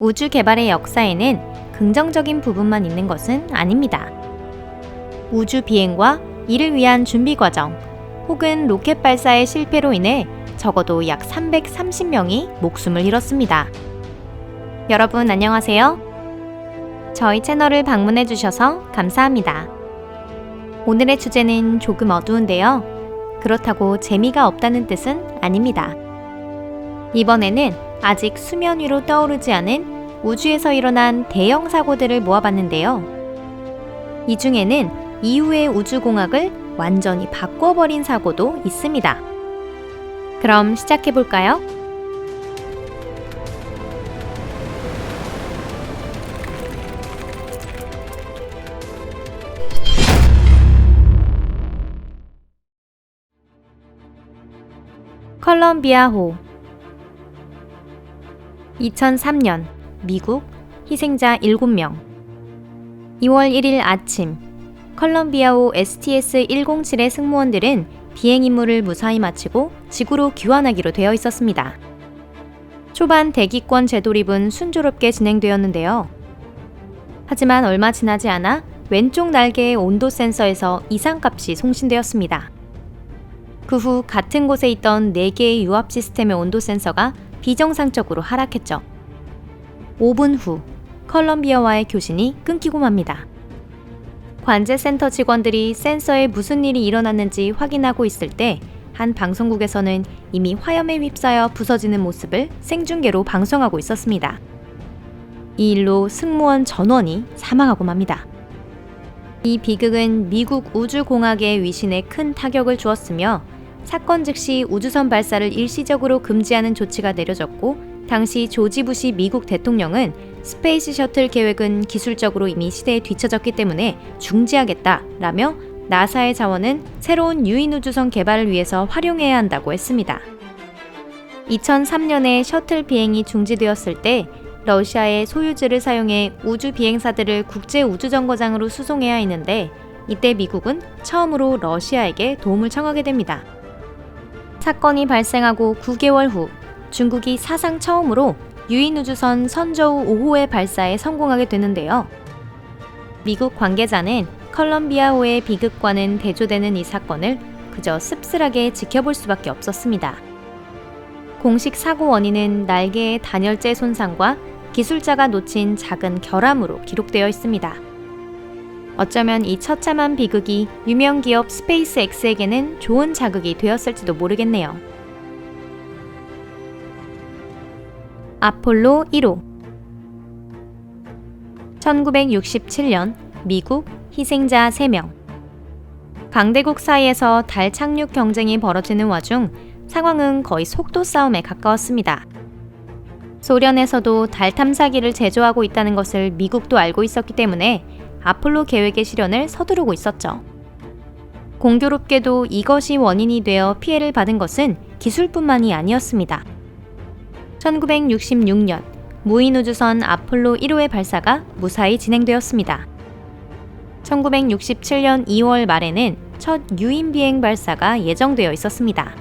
우주 개발의 역사에는 긍정적인 부분만 있는 것은 아닙니다. 우주 비행과 이를 위한 준비 과정, 혹은 로켓 발사의 실패로 인해 적어도 약 330명이 목숨을 잃었습니다. 여러분 안녕하세요. 저희 채널을 방문해 주셔서 감사합니다. 오늘의 주제는 조금 어두운데요. 그렇다고 재미가 없다는 뜻은 아닙니다. 이번에는 아직 수면 위로 떠오르지 않은 우주에서 일어난 대형 사고들을 모아봤는데요. 이 중에는 이후의 우주공학을 완전히 바꿔버린 사고도 있습니다. 그럼 시작해볼까요? 컬럼비아호 2003년 미국 희생자 7명 2월 1일 아침 컬럼비아호 STS-107의 승무원들은 비행 임무를 무사히 마치고 지구로 귀환하기로 되어 있었습니다. 초반 대기권 재돌입은 순조롭게 진행되었는데요. 하지만 얼마 지나지 않아 왼쪽 날개의 온도 센서에서 이상값이 송신되었습니다. 그 후 같은 곳에 있던 4개의 유압 시스템의 온도 센서가 비정상적으로 하락했죠. 5분 후 컬럼비아와의 교신이 끊기고 맙니다. 관제센터 직원들이 센서에 무슨 일이 일어났는지 확인하고 있을 때 한 방송국에서는 이미 화염에 휩싸여 부서지는 모습을 생중계로 방송하고 있었습니다. 이 일로 승무원 전원이 사망하고 맙니다. 이 비극은 미국 우주공학의 위신에 큰 타격을 주었으며 사건 즉시 우주선 발사를 일시적으로 금지하는 조치가 내려졌고 당시 조지 부시 미국 대통령은 스페이스 셔틀 계획은 기술적으로 이미 시대에 뒤처졌기 때문에 중지하겠다라며 나사의 자원은 새로운 유인 우주선 개발을 위해서 활용해야 한다고 했습니다. 2003년에 셔틀 비행이 중지되었을 때 러시아의 소유주를 사용해 우주 비행사들을 국제 우주 정거장으로 수송해야 했는데 이때 미국은 처음으로 러시아에게 도움을 청하게 됩니다. 사건이 발생하고 9개월 후 중국이 사상 처음으로 유인 우주선 선저우 5호의 발사에 성공하게 되는데요. 미국 관계자는 컬럼비아호의 비극과는 대조되는 이 사건을 그저 씁쓸하게 지켜볼 수밖에 없었습니다. 공식 사고 원인은 날개의 단열재 손상과 기술자가 놓친 작은 결함으로 기록되어 있습니다. 어쩌면 이 처참한 비극이 유명 기업 스페이스X에게는 좋은 자극이 되었을지도 모르겠네요. 아폴로 1호 1967년 미국 희생자 3명 강대국 사이에서 달 착륙 경쟁이 벌어지는 와중 상황은 거의 속도 싸움에 가까웠습니다. 소련에서도 달 탐사기를 제조하고 있다는 것을 미국도 알고 있었기 때문에 아폴로 계획의 실현을 서두르고 있었죠. 공교롭게도 이것이 원인이 되어 피해를 받은 것은 기술뿐만이 아니었습니다. 1966년 무인 우주선 아폴로 1호의 발사가 무사히 진행되었습니다. 1967년 2월 말에는 첫 유인 비행 발사가 예정되어 있었습니다.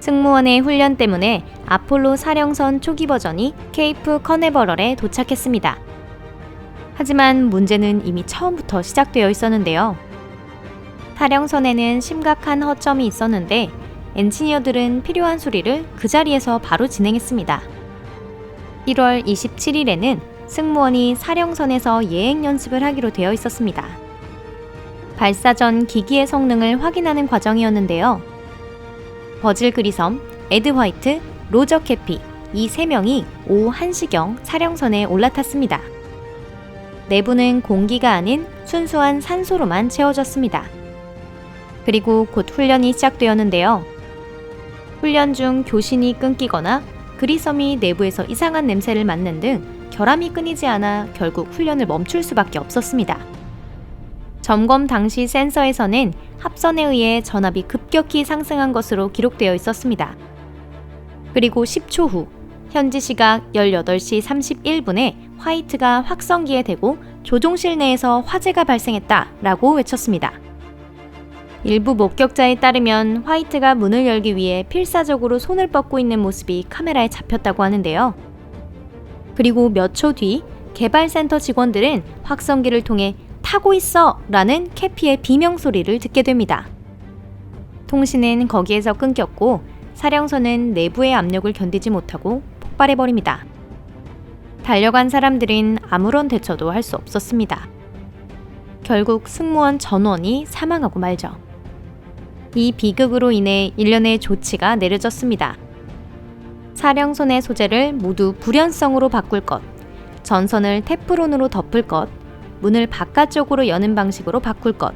승무원의 훈련 때문에 아폴로 사령선 초기 버전이 케이프 커네버럴에 도착했습니다. 하지만 문제는 이미 처음부터 시작되어 있었는데요. 사령선에는 심각한 허점이 있었는데 엔지니어들은 필요한 수리를 그 자리에서 바로 진행했습니다. 1월 27일에는 승무원이 사령선에서 예행 연습을 하기로 되어 있었습니다. 발사 전 기기의 성능을 확인하는 과정이었는데요. 버질 그리섬, 에드 화이트, 로저 캐피 이 세 명이 오후 1시경 사령선에 올라탔습니다. 내부는 공기가 아닌 순수한 산소로만 채워졌습니다. 그리고 곧 훈련이 시작되었는데요. 훈련 중 교신이 끊기거나 그리섬이 내부에서 이상한 냄새를 맡는 등 결함이 끊이지 않아 결국 훈련을 멈출 수밖에 없었습니다. 점검 당시 센서에서는 합선에 의해 전압이 급격히 상승한 것으로 기록되어 있었습니다. 그리고 10초 후 현지 시각 18시 31분에 화이트가 확성기에 대고 조종실 내에서 화재가 발생했다 라고 외쳤습니다. 일부 목격자에 따르면 화이트가 문을 열기 위해 필사적으로 손을 뻗고 있는 모습이 카메라에 잡혔다고 하는데요. 그리고 몇 초 뒤 개발센터 직원들은 확성기를 통해 타고 있어! 라는 캐피의 비명 소리를 듣게 됩니다. 통신은 거기에서 끊겼고 사령선은 내부의 압력을 견디지 못하고 폭발해버립니다. 달려간 사람들은 아무런 대처도 할 수 없었습니다. 결국 승무원 전원이 사망하고 말죠. 이 비극으로 인해 일련의 조치가 내려졌습니다. 사령선의 소재를 모두 불연성으로 바꿀 것, 전선을 테프론으로 덮을 것, 문을 바깥쪽으로 여는 방식으로 바꿀 것,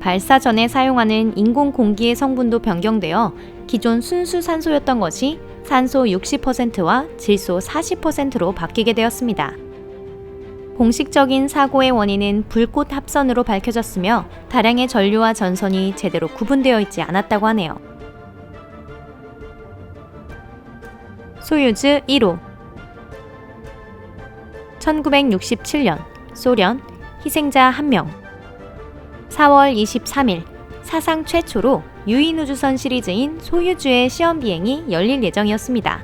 발사 전에 사용하는 인공 공기의 성분도 변경되어 기존 순수 산소였던 것이 산소 60%와 질소 40%로 바뀌게 되었습니다. 공식적인 사고의 원인은 불꽃 합선으로 밝혀졌으며 다량의 전류와 전선이 제대로 구분되어 있지 않았다고 하네요. 소유즈 1호 1967년 소련 희생자 1명 4월 23일 사상 최초로 유인우주선 시리즈인 소유주의 시험 비행이 열릴 예정이었습니다.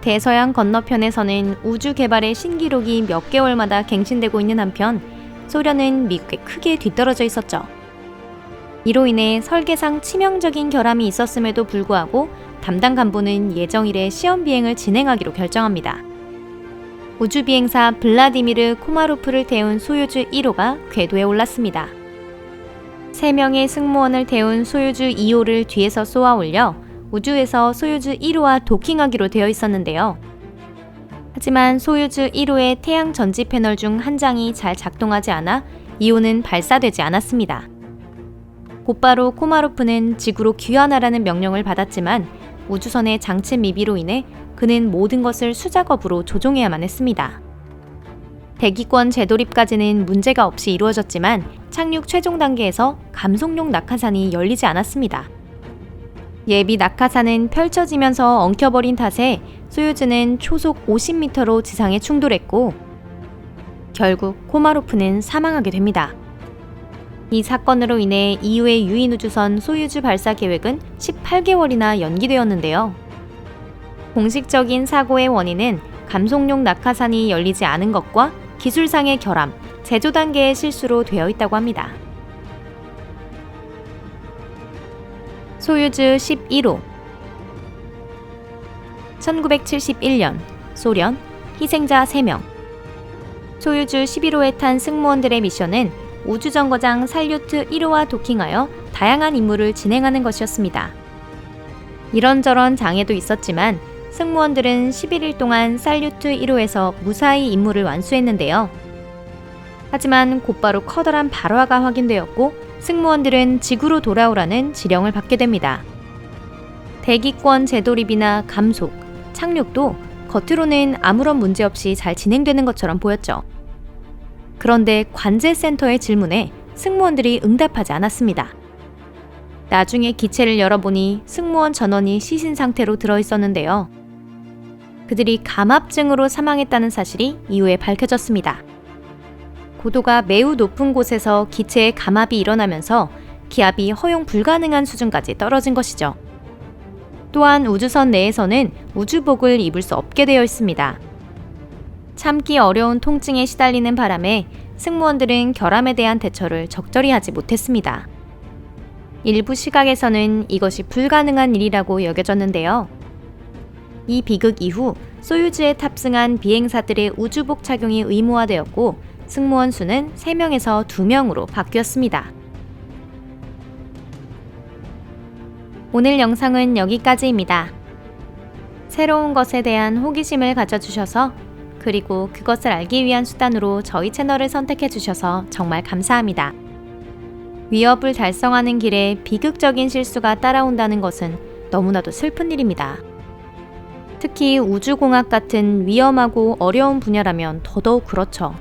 대서양 건너편에서는 우주 개발의 신기록이 몇 개월마다 갱신되고 있는 한편 소련은 미국에 크게 뒤떨어져 있었죠. 이로 인해 설계상 치명적인 결함이 있었음에도 불구하고 담당 간부는 예정일에 시험 비행을 진행하기로 결정합니다. 우주 비행사 블라디미르 코마로프를 태운 소유주 1호가 궤도에 올랐습니다. 3명의 승무원을 태운 소유주 2호를 뒤에서 쏘아 올려 우주에서 소유주 1호와 도킹하기로 되어 있었는데요. 하지만 소유주 1호의 태양 전지 패널 중 한 장이 잘 작동하지 않아 2호는 발사되지 않았습니다. 곧바로 코마로프는 지구로 귀환하라는 명령을 받았지만 우주선의 장치 미비로 인해 그는 모든 것을 수작업으로 조종해야만 했습니다. 대기권 재돌입까지는 문제가 없이 이루어졌지만 착륙 최종 단계에서 감속용 낙하산이 열리지 않았습니다. 예비 낙하산은 펼쳐지면서 엉켜버린 탓에 소유즈는 초속 50m로 지상에 충돌했고 결국 코마로프는 사망하게 됩니다. 이 사건으로 인해 이후의 유인 우주선 소유주 발사 계획은 18개월이나 연기되었는데요. 공식적인 사고의 원인은 감속용 낙하산이 열리지 않은 것과 기술상의 결함, 제조 단계의 실수로 되어 있다고 합니다. 소유즈 11호 1971년 소련 희생자 3명 소유주 11호에 탄 승무원들의 미션은 우주정거장 살류트 1호와 도킹하여 다양한 임무를 진행하는 것이었습니다. 이런저런 장애도 있었지만 승무원들은 11일 동안 살류트 1호에서 무사히 임무를 완수했는데요. 하지만 곧바로 커다란 발화가 확인되었고 승무원들은 지구로 돌아오라는 지령을 받게 됩니다. 대기권 재돌입이나 감속, 착륙도 겉으로는 아무런 문제 없이 잘 진행되는 것처럼 보였죠. 그런데 관제센터의 질문에 승무원들이 응답하지 않았습니다. 나중에 기체를 열어보니 승무원 전원이 시신 상태로 들어 있었는데요. 그들이 감압증으로 사망했다는 사실이 이후에 밝혀졌습니다. 고도가 매우 높은 곳에서 기체에 감압이 일어나면서 기압이 허용 불가능한 수준까지 떨어진 것이죠. 또한 우주선 내에서는 우주복을 입을 수 없게 되어 있습니다. 참기 어려운 통증에 시달리는 바람에 승무원들은 결함에 대한 대처를 적절히 하지 못했습니다. 일부 시각에서는 이것이 불가능한 일이라고 여겨졌는데요. 이 비극 이후 소유주에 탑승한 비행사들의 우주복 착용이 의무화되었고 승무원 수는 3명에서 2명으로 바뀌었습니다. 오늘 영상은 여기까지입니다. 새로운 것에 대한 호기심을 가져주셔서 그리고 그것을 알기 위한 수단으로 저희 채널을 선택해 주셔서 정말 감사합니다. 위협을 달성하는 길에 비극적인 실수가 따라온다는 것은 너무나도 슬픈 일입니다. 특히 우주공학 같은 위험하고 어려운 분야라면 더더욱 그렇죠.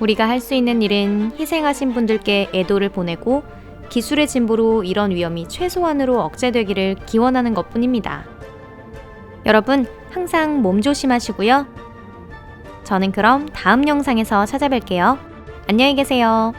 우리가 할 수 있는 일은 희생하신 분들께 애도를 보내고 기술의 진보로 이런 위험이 최소한으로 억제되기를 기원하는 것 뿐입니다. 여러분, 항상 몸 조심하시고요. 저는 그럼 다음 영상에서 찾아뵐게요. 안녕히 계세요.